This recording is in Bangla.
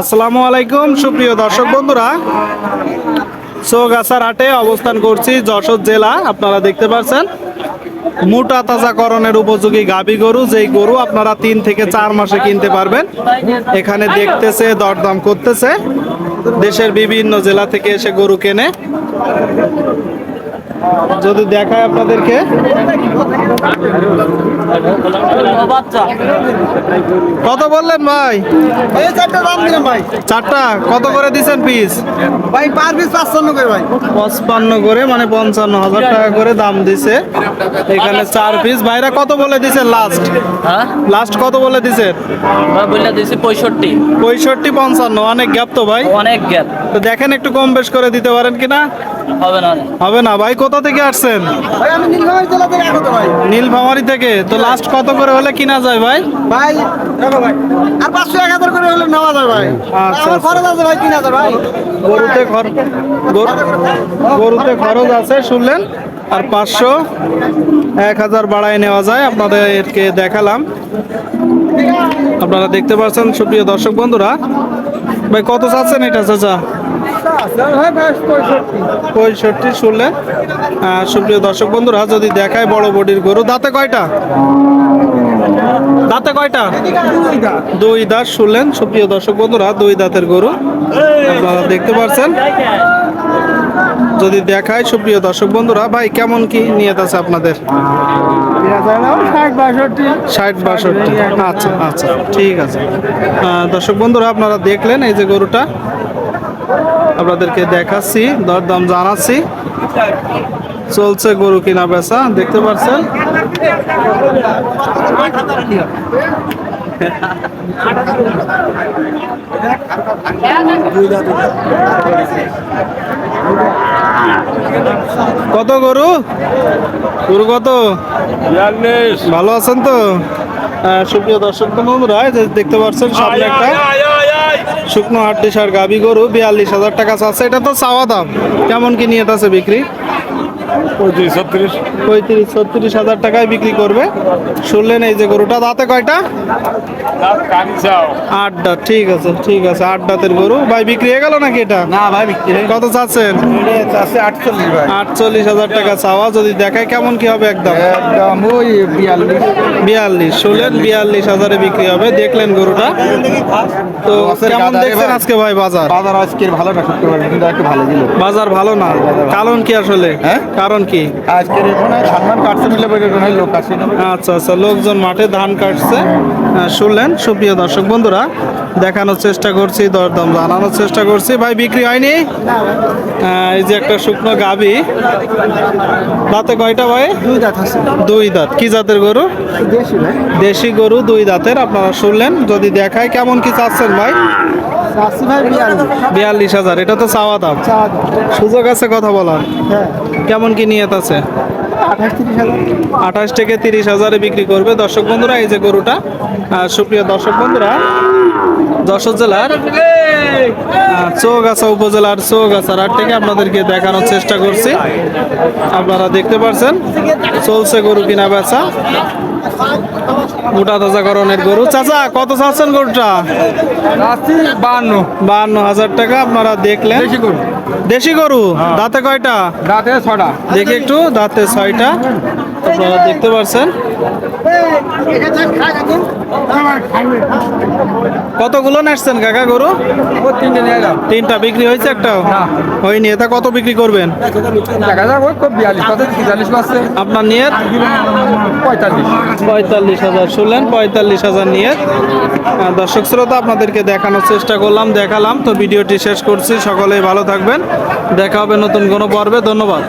আসসালামু আলাইকুম, সুপ্রিয় দর্শক বন্ধুরা। চৌগাছার হাটে অবস্থান করছি যশোর জেলা, আপনারা দেখতে পাচ্ছেন। মোটা তাজাকরণের উপযোগী গাবি গরু, যেই গরু আপনারা তিন থেকে চার মাসে কিনতে পারবেন। এখানে দেখতেছে, দরদাম করতেছে। দেশের বিভিন্ন জেলা থেকে এসে গরু কেনে। যদি দেখায় আপনাদেরকে। কত বললেন ভাই? এই চারটা দাম দিলাম ভাই। চারটা? কত করে দিছেন পিস ভাই পার পিস পাঁচশো করে ভাই। পঁচপান্ন করে মানে পঞ্চান্ন হাজার টাকা করে দাম দিছে। এখানে চার পিস ভাইরা কত বলে দিছেন লাস্ট হ্যাঁ? লাস্ট কত বলে বললে পঁয়ষট্টি। পঁয়ষট্টি পঞ্চান্ন। অনেক গ্যাপ তো ভাই। অনেক গ্যাপ তো দেখেন একটু কম বেশ করে দিতে পারেন কিনা? হবে না। হবে না ভাই। কোথা থেকে আসছেন? ভাই আমি জেলা থেকে আগত ভাই। নীলফামারি থেকে? তো লাস্ট কত করে হলে কিনা যায় ভাই? ভাই দেখো ভাই। আর পাঁচশো এক হাজার করে হলে নেওয়া যায় ভাই। আচ্ছা, আমার খরচ আছে ভাই তিন হাজার ভাই। গরুতে খর- গরু- গরুতে খরচ আছে শুনলেন? আর পাঁচশো এক হাজার বাড়ায় নেওয়া যায় আপনাদেরকে দেখালাম। আপনারা দেখতে পাচ্ছেন সুপ্রিয় দর্শক বন্ধুরা। ভাই কত চাচ্ছেন এটা চাচা? পঁয়ষট্টি, শুনলেন? সুপ্রিয় দর্শক বন্ধুরা, যদি দেখায় বড় বডির গরু, দাঁতে কয়টা? দাঁতে কয়টা? দুই দাঁত, শুনলেন? সুপ্রিয় দর্শক বন্ধুরা, দুই দাঁতের গরু, আপনারা দেখতে পাচ্ছেন যদি দেখায়, সুপ্রিয় দর্শক বন্ধুরা, ভাই, কেমন কি নিয়ত আছে আপনাদের? ষাট, বাষট্টি। আচ্ছা আচ্ছা ঠিক আছে। দর্শক বন্ধুরা, আপনারা দেখলেন এই যে গরুটা। আপনাদেরকে দেখাচ্ছি দরদাম জানাচ্ছি। চলছে গরু কিনা বেচা দেখতে পাচ্ছেন? কত গরু? গরু কত? ভালো আছেন তো? সুপ্রিয় দর্শক বন্ধুরা দেখতে পাচ্ছেন সামনে একটা শুকনো হাড্ডি সার গাবি গরু, বিয়াল্লিশ হাজার টাকা চাচ্ছে। এটা তো চাওয়া দাম। কেমন কি নিয়ে আছে বিক্রি? পঁয়ত্রিশ ছত্রিশ? পঁয়ত্রিশ ছত্রিশ হাজার টাকায় বিক্রি করবে। শুনলেন এই যে গরুটা দাঁতে কয়টা? আটটা ঠিক আছে ঠিক আছে আট দাঁতের গরু। ভাই বিক্রি হয়ে গেল নাকি এটা? না ভাই বিক্রি কত চাচ্ছেন? আটচল্লিশ হাজার টাকা চাওয়া যদি দেখায় কেমন কি হবে একদম? একদম ওই বিয়াল্লিশ। বিয়াল্লিশ শুনলেন বিয়াল্লিশ হাজারে বিক্রি হবে দেখলেন গরুটা। তো কেমন দেখছেন আজকে ভাই বাজার? বাজার আজকের ভালো না শুক্রবার কিন্তু ভালো ছিল। বাজার ভালো না? কারণ কি আসলে? হ্যাঁ? কারণ কি? আজকের এখানে ধান কাটছে মিলে লোক আসে আচ্ছা আচ্ছা লোকজন মাঠে ধান কাটছে। শুনলেন? সুপ্রিয় দর্শক বন্ধুরা দেখানোর চেষ্টা করছি দরদম জানানোর চেষ্টা করছি। ভাই বিক্রি হয়নি? এই যে একটা শুকনো গাবি। দাঁতে কয়টা ভাই? দুই দাঁত আছে। দুই দাঁত। কি জাতের গরু? দেশি দেশি গরু দুই দাঁতের। আপনারা শুনলেন? যদি দেখায় কেমন কি চাচ্ছেন ভাই? ভাই বিয়াল্লিশ। হাজার এটা তো চাওয়া দাম। সুযোগ আছে কথা বলার? হ্যাঁ। কেমন কি নিয়ত আছে? আঠাশ থেকে তিরিশ হাজারে বিক্রি করবে দর্শক বন্ধুরা এই যে গরুটা। সুপ্রিয় দর্শক বন্ধুরা যশোর জেলার চৌগাছা উপজেলার চৌগাছার হাট থেকে আপনাদেরকে দেখানোর চেষ্টা করছি। আপনারা দেখতে পাচ্ছেন চলছে গরু কিনা বেচা। মোটা তাজাকরণের গরু। চাচা কত চাচ্ছেন গরুটা? বান্ন। বাহান্ন হাজার টাকা আপনারা দেখলেন। দেশি গরু। দাঁতে কয়টা? দাঁতে ছটা দেখি একটু দাঁতে ছয়টা। আপনারা দেখতে পাচ্ছেন কতগুলো নাচছেন কাকা গরু? ও তিনটে তিনটা বিক্রি হয়েছে একটাও? না। হয়নি এটা কত বিক্রি করবেন? আপনার নিয়ত? পঁয়তাল্লিশ। পঁয়তাল্লিশ হাজার শুনলেন পঁয়তাল্লিশ হাজার নিয়ত। দর্শক শ্রোতা আপনাদেরকে দেখানোর চেষ্টা করলাম দেখালাম। তো ভিডিওটি শেষ করছি সকলেই ভালো থাকবেন। দেখা হবে নতুন কোনো পর্বে ধন্যবাদ।